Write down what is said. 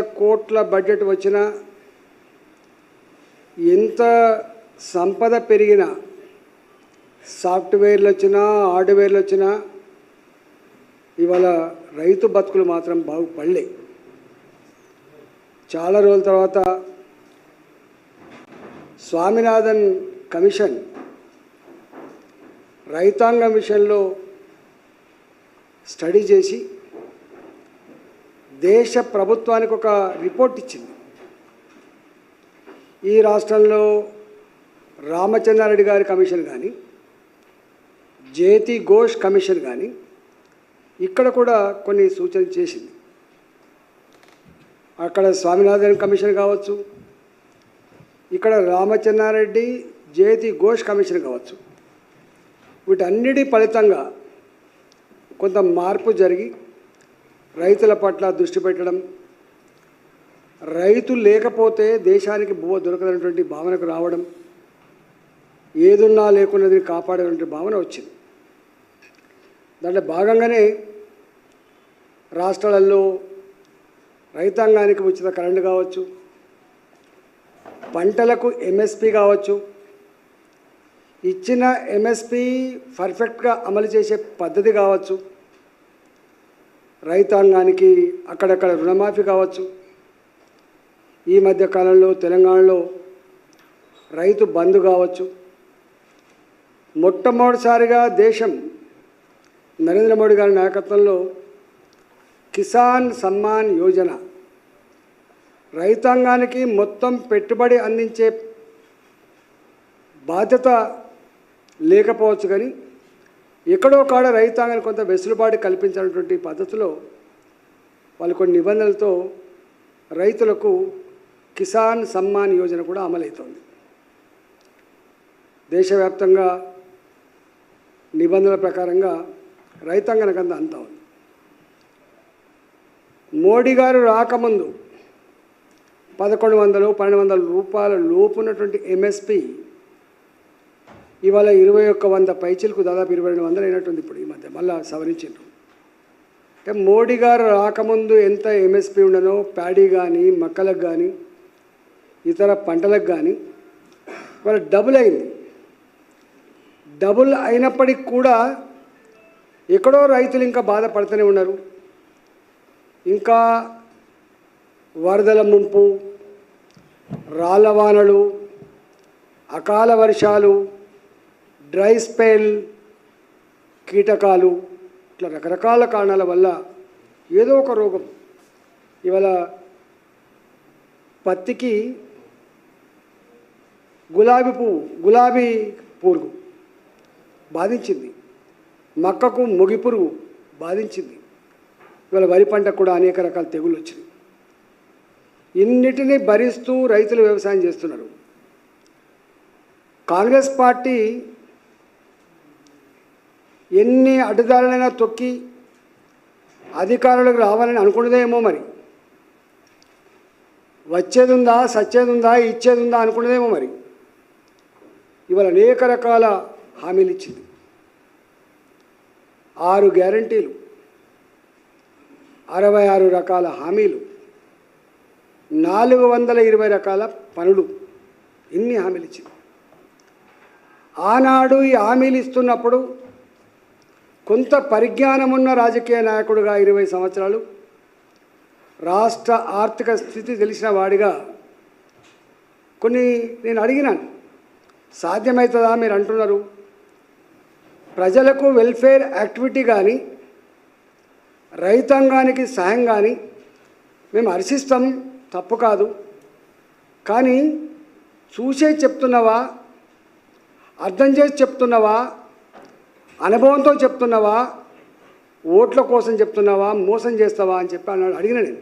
కోట్ల బడ్జెట్ వచ్చినా ఎంత సంపద పెరిగినా సాఫ్ట్వేర్లు వచ్చినా హార్డ్వేర్లు వచ్చినా ఇవాళ రైతు బతుకులు మాత్రం బాగుపడలే. చాలా రోజుల తర్వాత స్వామినాథన్ కమిషన్ రైతాంగం విషయంలో స్టడీ చేసి దేశ ప్రభుత్వానికి ఒక రిపోర్ట్ ఇచ్చింది. ఈ రాష్ట్రంలో రామచంద్రారెడ్డి గారి కమిషన్ కానీ జేతి ఘోష్ కమిషన్ కానీ ఇక్కడ కూడా కొన్ని సూచనలు చేసింది. అక్కడ స్వామినాథన్ కమిషన్ కావచ్చు ఇక్కడ రామచంద్రారెడ్డి జేతి ఘోష్ కమిషన్ కావచ్చు. వీటన్నిటి ఫలితంగా కొంత మార్పు జరిగి రైతుల పట్ల దృష్టి పెట్టడం రైతు లేకపోతే దేశానికి బువ్వ దొరకదనేటువంటి భావనకు రావడం ఏదున్నా లేకున్నది కాపాడేటువంటి భావన వచ్చింది. దాంట్లో భాగంగానే రాష్ట్రాలలో రైతాంగానికి ఉచిత కరెంటు కావచ్చు పంటలకు ఎంఎస్పి కావచ్చు ఇచ్చిన ఎంఎస్పి పర్ఫెక్ట్గా అమలు చేసే పద్ధతి కావచ్చు రైతాంగానికి అక్కడక్కడ రుణమాఫీ కావచ్చు. ఈ మధ్య కాలంలో తెలంగాణలో రైతు బంధు కావచ్చు. మొట్టమొదటిసారిగా దేశం నరేంద్ర మోడీ గారి నాయకత్వంలో కిసాన్ సమ్మాన్ యోజన రైతాంగానికి మొత్తం పెట్టుబడి అందించే బాధ్యత లేకపోవచ్చు కానీ ఎక్కడో కాడ రైతాంగానికి కొంత వెసులుబాటు కల్పించినటువంటి పద్ధతిలో వాళ్ళు కొన్ని నిబంధనలతో రైతులకు కిసాన్ సమ్మాన్ యోజన కూడా అమలవుతోంది దేశవ్యాప్తంగా నిబంధనల ప్రకారంగా రైతాంగానికి అంత అంతా ఉంది. మోడీ గారు రాకముందు పదకొండు వందలు పన్నెండు వందల రూపాయల లోపు ఉన్నటువంటి ఎంఎస్పి ఇవాళ ఇరవై ఒక్క వంద పైచీలకు దాదాపు ఇరవై రెండు వందలు అయినట్టుంది ఇప్పుడు ఈ మధ్య. మళ్ళా సవరించారు అంటే మోడీ గారు రాకముందు ఎంత ఎంఎస్పి ఉండనో ప్యాడీ కానీ మక్కలకు కానీ ఇతర పంటలకు కానీ ఇవాళ డబుల్ అయింది. డబుల్ అయినప్పటికి కూడా ఎక్కడో రైతులు ఇంకా బాధపడుతూనే ఉన్నారు. ఇంకా వరదల ముంపు రాళ్ళవానలు అకాల వర్షాలు డ్రై స్పెల్ కీటకాలు ఇట్లా రకరకాల కారణాల వల్ల ఏదో ఒక రోగం. ఇవాళ పత్తికి గులాబీ పువ్వు గులాబీ పురుగు బాధించింది. మక్కకు మొగి పురుగు బాధించింది. ఇవాళ వరి పంటకు కూడా అనేక రకాల తెగులు వచ్చినాయి. ఇన్నిటినీ భరిస్తూ రైతులు వ్యవసాయం చేస్తున్నారు. కాంగ్రెస్ పార్టీ ఎన్ని అడ్డుదారులైనా తొక్కి అధికారులకు రావాలని అనుకున్నదేమో మరి. వచ్చేది ఉందా సచ్చేది ఉందా ఇచ్చేది ఉందా అనుకున్నదేమో మరి. ఇవాళ అనేక రకాల హామీలు ఇచ్చింది. ఆరు గ్యారంటీలు అరవై ఆరు రకాల హామీలు నాలుగు వందల ఇరవై రకాల పనులు ఇన్ని హామీలు ఇచ్చింది. ఆనాడు ఈ హామీలు ఇస్తున్నప్పుడు కొంత పరిజ్ఞానం ఉన్న రాజకీయ నాయకుడుగా ఇరవై సంవత్సరాలు రాష్ట్ర ఆర్థిక స్థితి తెలిసిన వాడిగా కొన్ని నేను అడిగినాను. సాధ్యమవుతుందా మీరు అంటున్నారు? ప్రజలకు వెల్ఫేర్ యాక్టివిటీ కానీ రైతాంగానికి సహాయం కానీ మేము హర్షిస్తాం తప్పు కాదు. కానీ చూసే చెప్తున్నావా? అర్థం చేసి చెప్తున్నావా? అనుభవంతో చెప్తున్నావా? ఓట్ల కోసం చెప్తున్నావా? మోసం చేస్తావా అని చెప్పి అన్నాడు. అడిగిన నేను.